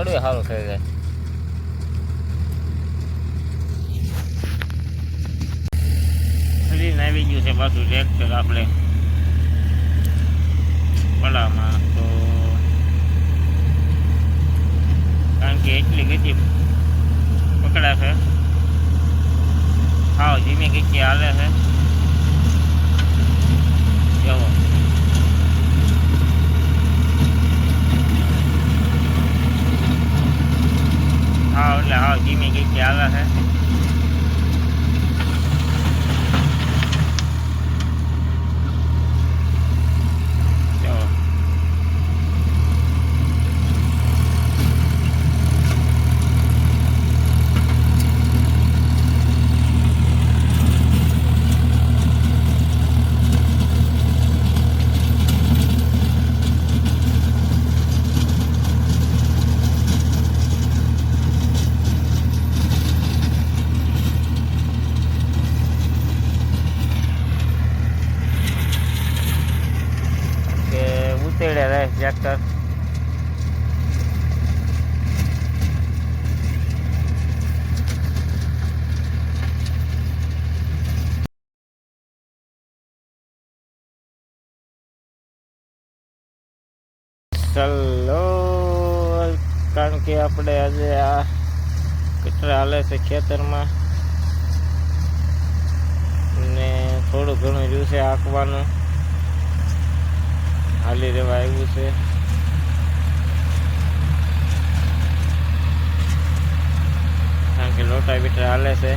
પડવે સારું થઈ જાય. આવી ગયું છે પાછું ટ્રેક્ટર આપણે. પડામાં તો કારણ કે એટલી ગતિ પકડાશે હા ધીમી ગતિ હાલે છે. એવો હાવ એટલે હાવ ધીમી ગતિ હાલે છે જો કે રહે ટ્રેક્ટર. ચલો, કારણ કે આપણે આજે આ કચરા હાલે છે ખેતરમાં. ને થોડું ઘણું જોશે છે આંકવાનું હાલી રહેવા આવ્યું છે. કારણ કે લોટા બીટર હાલે છે.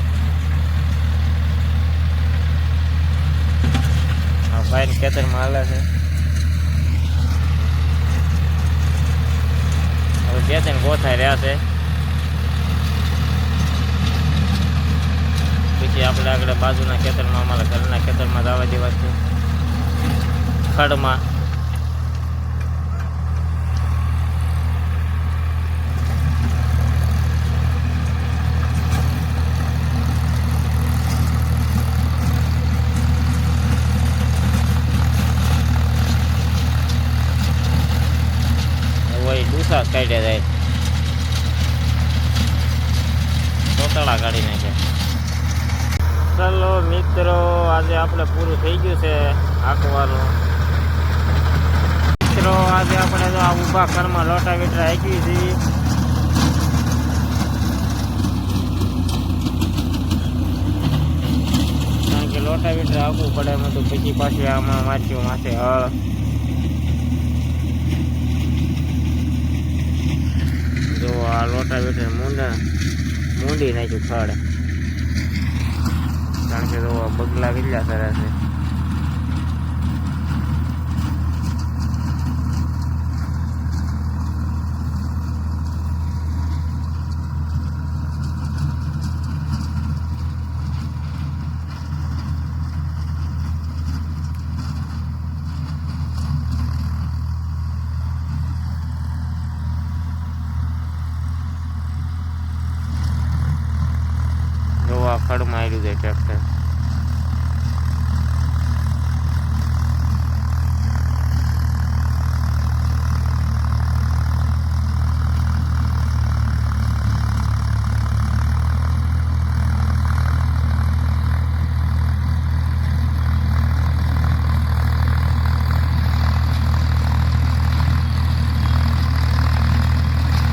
આ ભાઈ ખેતરમાં હાલે છે. હવે બે ત્રણ ગોથાઈ રહ્યા છે. પછી આપણે આગળ બાજુના ખેતરમાં, અમારા ઘરના ખેતરમાં જવા દેવા છે ખડમાં. ડૂસા કાઢ્યા જાય તોતળા કાઢી નાખ્યા ચલો મિત્રો, આજે આપણે પૂરું થઈ ગયું છે આંકવાનું. મિત્રો, આજે આપણે તો આ ઊભા ઘરમાં લોટા વીટરા હાંકવી છીએ કારણ કે લોટા વીટરા આવવું પડે એમાં તો પછી પાછું આમાં વાંચ્યું માથે હળ. જો આ લોટા બેઠે મૂંડા, મૂંડી નાખ્યું ખડ. કારણ કે જો બગલા કેટલા સરસ છે જો આ ખડમાં આવ્યું છે ટ્રેક્ટર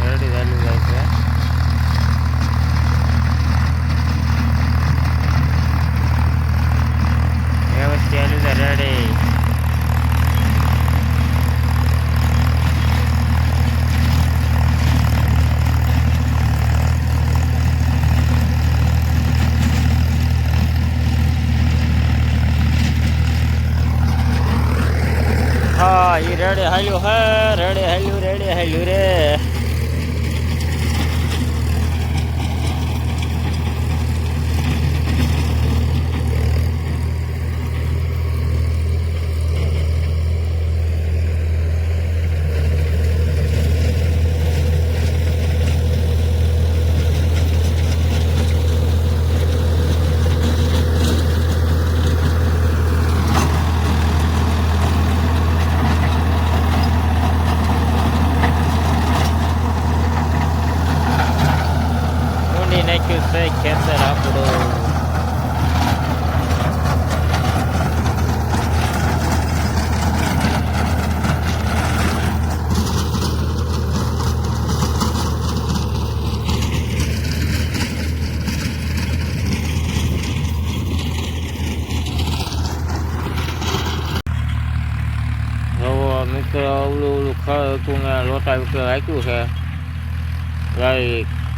રેડી ચાલ્યું જાય છે વ્યવસ્થિત ચાલ્યું છે રેડી હા એ રેડે હાલ્યું હે રેડે હાલ્યું રેડે હાલ્યું રે. ખેતર આપણું મિત્ર ઓલું ઓલું ખર હતું ને લોટા વિકર રાખ્યું છે રાઈટ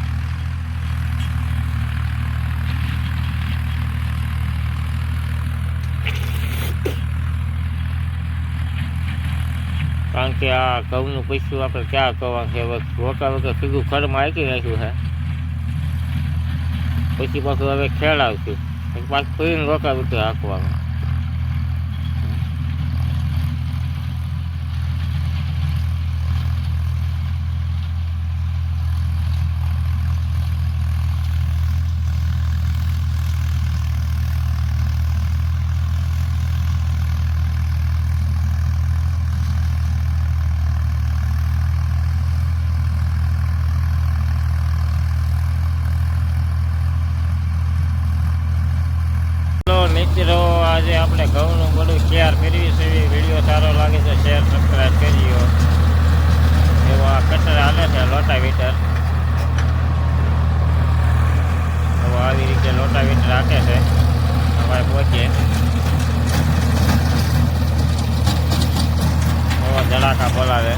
કારણ કે આ ઘઉંનું પૈસું આપણે ક્યાં કરવાનું છે હવે રોકા વગર સીધું ખરમાં હાકી નાખ્યું છે પછી પાછું હવે ખેડ આવશે પછી પાછું ફરીને રોકા વગર હાંકવાનું. આજે આપણે ઘઉંનું બધું શેર ફેરવી છે વિડીયો સારો લાગે છે શેર સબસ્ક્રાઈબ કરજો એવો આ કટર હાલે છે લોટાવીટર એવો આવી રીતે લોટાવીટર રાખે છે અમારે પહોંચીએ એવો ધડાકા બોલાવે